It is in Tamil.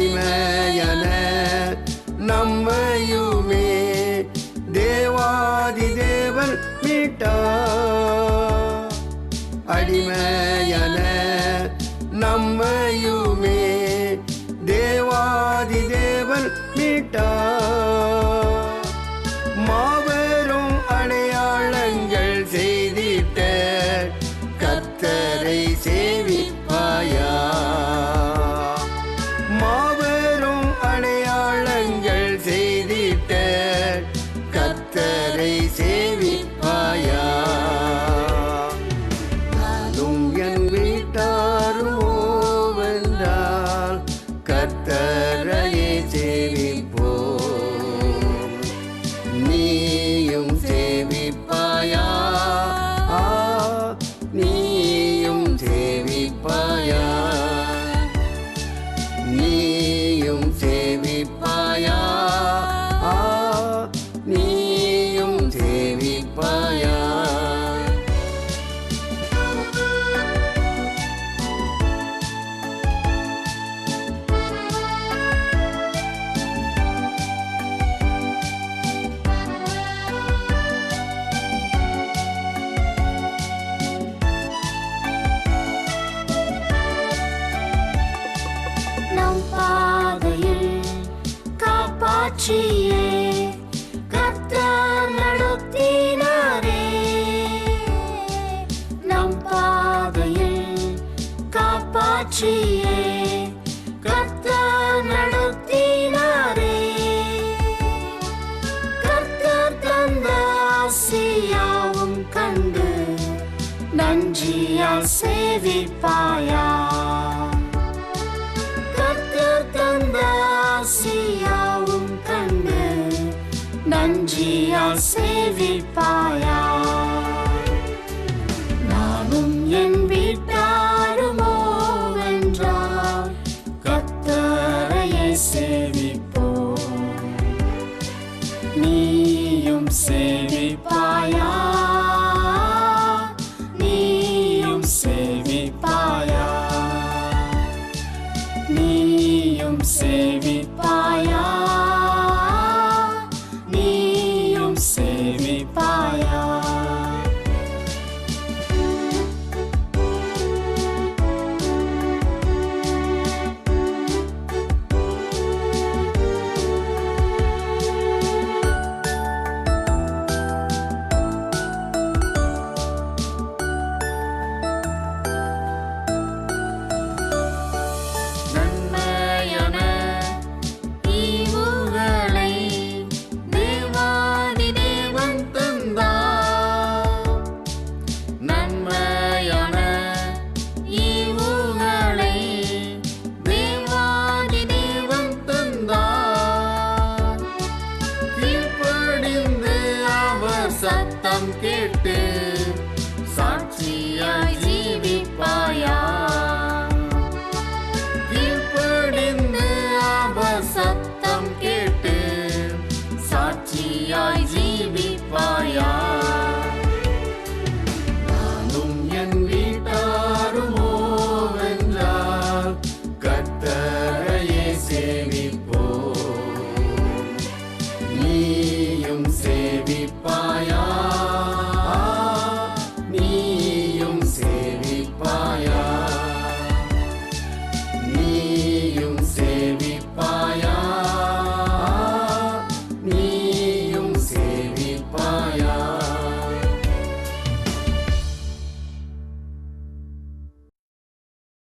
அடிமையன நம்மையுமே தேவாதி தேவன் மீட்டா. அடிமையன நம்மையுமே தேவாதி தேவன் மீட்டா. காப்பாற்றியே கர்த்தர் நடத்தினாரே. நம் பாதையில் காப்பாற்றியே கர்த்தர் நடத்தினாரே. கர்த்தர் தந்த ஆசியாவும் கண்டு நன்றியால் சேவிப்பாயா. நன்றியால் சேவிப்பாயா நானும் என் வீட்டாருமோ வென்றால் கர்த்தரையே சேவிப்போம். நீயும் சேவிப்பாயா? நீயும் சேவிப்பாயா? நீயும் சேவிப்பாயா? Patria, ibi.